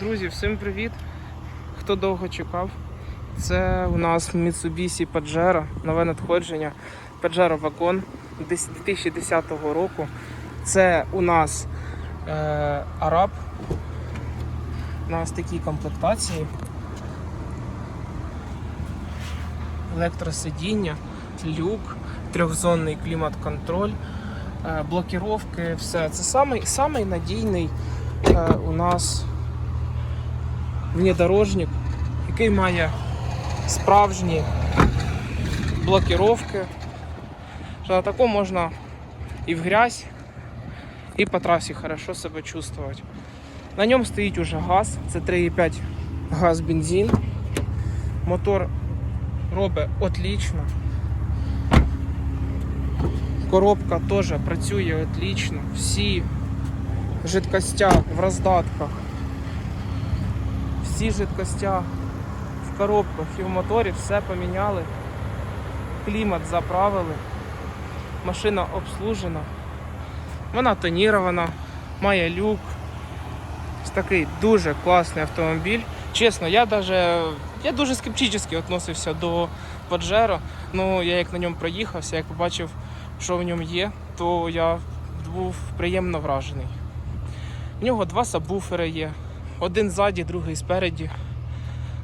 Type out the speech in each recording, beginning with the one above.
Друзі, всім привіт! Хто довго чекав? Це у нас Mitsubishi Pajero, нове надходження. Pajero Wagon 2010 року. Це у нас е, Араб. У нас такі комплектації. Електросидіння, люк, трьохзонний клімат-контроль, е, блокіровки, все. Це самий, самий надійний е, у нас внедорожник, який має справжні блокіровки. Що на такому можна і в грязь, і по трасі хорошо себе чувствувати. На ньому стоїть уже газ, це 3,5 газ бензин. Мотор робить отлично. Коробка теж працює отлично. Всі жидкостя в роздатках, всі жидкостя в коробках і в моторі все поміняли. Клімат заправили. Машина обслужена. Вона тонірована, має люк. Такий дуже класний автомобіль. Чесно, я даже, я дуже скептично відносився до Pajero. Ну, я як на ньому проїхався, як побачив, що в ньому є, то я був приємно вражений. В нього два сабвуфери є. Один ззаді, другий спереді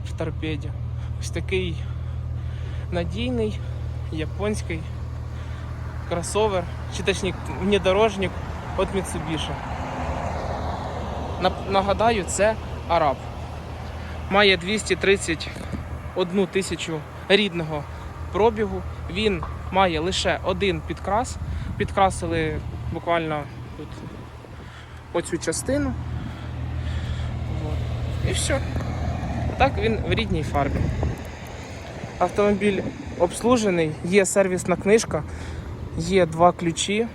в торпеді. Ось такий надійний японський кросовер, чи точніше внедорожник від Mitsubishi. Нагадаю, це Араб. Має 231 тисячу рідного пробігу. Він має лише один підкрас. Підкрасили буквально тут оцю частину. І все. Так він в рідній фарбі. Автомобіль обслужений, є сервісна книжка, є два ключі.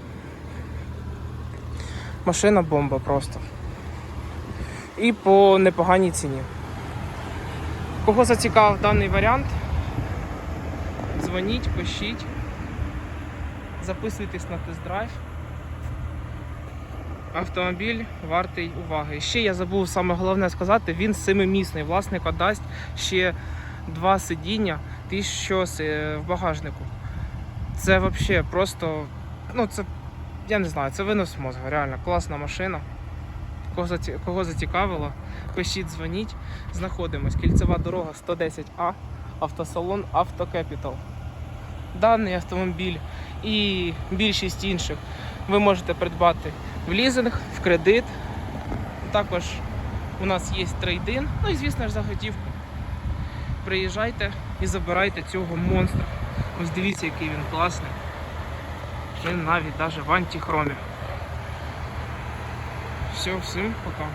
Машина бомба просто. І по непоганій ціні. Кого зацікавив даний варіант? Дзвоніть, пишіть, записуйтесь на тест-драйв. Автомобіль вартий уваги. Ще я забув саме головне сказати, він семимісний. Власник дасть ще два сидіння, ті, що в багажнику. Це взагалі просто, ну це, я не знаю, це винос мозга, реально класна машина. Кого зацікавило, пишіть, дзвоніть. Знаходимось. Кільцева дорога 110А, автосалон Автокепітал. Даний автомобіль і більшість інших ви можете придбати в лізинг, в кредит. Також у нас є трейдин, ну і звісно ж за готівку. Приїжджайте і забирайте цього монстра. Ось дивіться, який він класний. Він навіть навіть в антихромі. Все, всім пока.